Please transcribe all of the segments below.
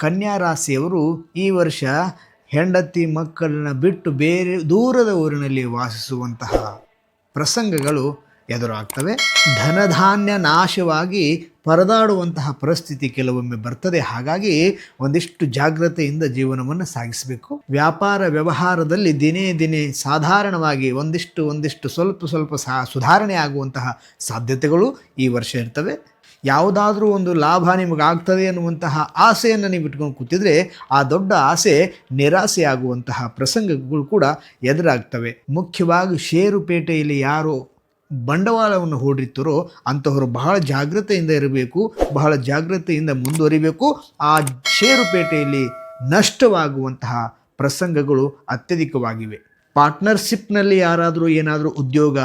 ಕನ್ಯಾ ರಾಶಿಯವರು ಈ ವರ್ಷ ಹೆಂಡತಿ ಮಕ್ಕಳನ್ನು ಬಿಟ್ಟು ಬೇರೆ ದೂರದ ಊರಿನಲ್ಲಿ ವಾಸಿಸುವಂತಹ ಪ್ರಸಂಗಗಳು ಎದುರಾಗ್ತವೆ. ಧನಧಾನ್ಯ ನಾಶವಾಗಿ ಪರದಾಡುವಂತಹ ಪರಿಸ್ಥಿತಿ ಕೆಲವೊಮ್ಮೆ ಬರ್ತದೆ. ಹಾಗಾಗಿ ಒಂದಿಷ್ಟು ಜಾಗ್ರತೆಯಿಂದ ಜೀವನವನ್ನು ಸಾಗಿಸಬೇಕು. ವ್ಯಾಪಾರ ವ್ಯವಹಾರದಲ್ಲಿ ದಿನೇ ದಿನೇ ಸಾಧಾರಣವಾಗಿ ಒಂದಿಷ್ಟು ಒಂದಿಷ್ಟು ಸ್ವಲ್ಪ ಸ್ವಲ್ಪ ಸಾ, ಸುಧಾರಣೆ ಆಗುವಂತಹ ಸಾಧ್ಯತೆಗಳು ಈ ವರ್ಷ ಇರ್ತವೆ. ಯಾವುದಾದ್ರೂ ಒಂದು ಲಾಭ ನಿಮಗೆ ಆಗ್ತದೆ ಅನ್ನುವಂತಹ ಆಸೆಯನ್ನು ನೀವು ಇಟ್ಕೊಂಡು ಕೂತಿದ್ರೆ ಆ ದೊಡ್ಡ ಆಸೆ ನಿರಾಸೆಯಾಗುವಂತಹ ಪ್ರಸಂಗಗಳು ಕೂಡ ಎದುರಾಗ್ತವೆ. ಮುಖ್ಯವಾಗಿ ಷೇರುಪೇಟೆಯಲ್ಲಿ ಯಾರು ಬಂಡವಾಳವನ್ನು ಹೂಡಿರ್ತಾರೋ ಅಂತಹವರು ಬಹಳ ಜಾಗ್ರತೆಯಿಂದ ಇರಬೇಕು, ಬಹಳ ಜಾಗ್ರತೆಯಿಂದ ಮುಂದುವರಿಬೇಕು. ಆ ಷೇರುಪೇಟೆಯಲ್ಲಿ ನಷ್ಟವಾಗುವಂತಹ ಪ್ರಸಂಗಗಳು ಅತ್ಯಧಿಕವಾಗಿವೆ. ಪಾರ್ಟ್ನರ್ಶಿಪ್ನಲ್ಲಿ ಯಾರಾದರೂ ಏನಾದರೂ ಉದ್ಯೋಗ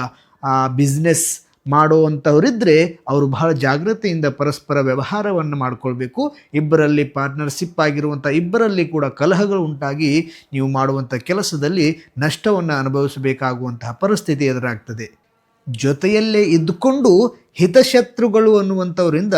ಬಿಸ್ನೆಸ್ ಮಾಡುವಂಥವರಿದ್ದರೆ ಅವರು ಬಹಳ ಜಾಗ್ರತೆಯಿಂದ ಪರಸ್ಪರ ವ್ಯವಹಾರವನ್ನು ಮಾಡಿಕೊಳ್ಬೇಕು. ಇಬ್ಬರಲ್ಲಿ ಪಾರ್ಟ್ನರ್ಶಿಪ್ ಆಗಿರುವಂಥ ಇಬ್ಬರಲ್ಲಿ ಕೂಡ ಕಲಹಗಳು ಉಂಟಾಗಿ ನೀವು ಮಾಡುವಂಥ ಕೆಲಸದಲ್ಲಿ ನಷ್ಟವನ್ನು ಅನುಭವಿಸಬೇಕಾಗುವಂತಹ ಪರಿಸ್ಥಿತಿ ಎದುರಾಗ್ತದೆ. ಜೊತೆಯಲ್ಲೇ ಇದ್ದುಕೊಂಡು ಹಿತಶತ್ರುಗಳು ಅನ್ನುವಂಥವರಿಂದ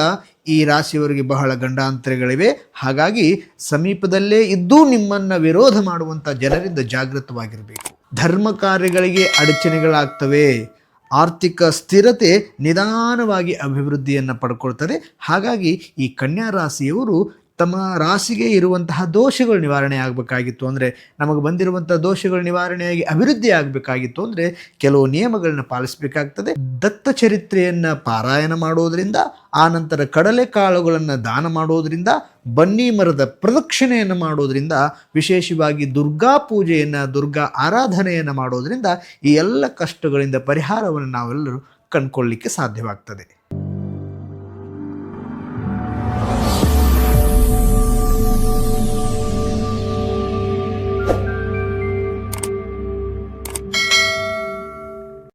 ಈ ರಾಶಿಯವರಿಗೆ ಬಹಳ ಗಂಡಾಂತರಗಳಿವೆ. ಹಾಗಾಗಿ ಸಮೀಪದಲ್ಲೇ ಇದ್ದು ನಿಮ್ಮನ್ನು ವಿರೋಧ ಮಾಡುವಂಥ ಜನರಿಂದ ಜಾಗೃತವಾಗಿರಬೇಕು. ಧರ್ಮ ಕಾರ್ಯಗಳಿಗೆ ಅಡಚಣೆಗಳಾಗ್ತವೆ. ಆರ್ಥಿಕ ಸ್ಥಿರತೆ ನಿಧಾನವಾಗಿ ಅಭಿವೃದ್ಧಿಯನ್ನು ಪಡ್ಕೊಳ್ತದೆ. ಹಾಗಾಗಿ ಈ ಕನ್ಯಾ ರಾಶಿಯವರು ತಮ್ಮ ರಾಶಿಗೆ ಇರುವಂತಹ ದೋಷಗಳು ನಿವಾರಣೆ ಆಗಬೇಕಾಗಿತ್ತು. ಅಂದರೆ ನಮಗೆ ಬಂದಿರುವಂಥ ದೋಷಗಳು ನಿವಾರಣೆಯಾಗಿ ಅಭಿವೃದ್ಧಿ ಆಗಬೇಕಾಗಿತ್ತು. ಅಂದರೆ ಕೆಲವು ನಿಯಮಗಳನ್ನ ಪಾಲಿಸಬೇಕಾಗ್ತದೆ. ದತ್ತ ಚರಿತ್ರೆಯನ್ನು ಪಾರಾಯಣ ಮಾಡೋದರಿಂದ ಆನಂತರ ಕಡಲೆ ಕಡಲೆಕಾಳುಗಳನ್ನು ದಾನ ಮಾಡೋದರಿಂದ, ಬನ್ನಿ ಮರದ ಪ್ರದಕ್ಷಿಣೆಯನ್ನು ಮಾಡೋದರಿಂದ, ವಿಶೇಷವಾಗಿ ದುರ್ಗಾ ಪೂಜೆಯನ್ನು, ದುರ್ಗಾ ಆರಾಧನೆಯನ್ನು ಮಾಡೋದರಿಂದ ಈ ಎಲ್ಲ ಕಷ್ಟಗಳಿಂದ ಪರಿಹಾರವನ್ನು ನಾವೆಲ್ಲರೂ ಕಂಡುಕೊಳ್ಳಲಿಕ್ಕೆ ಸಾಧ್ಯವಾಗ್ತದೆ.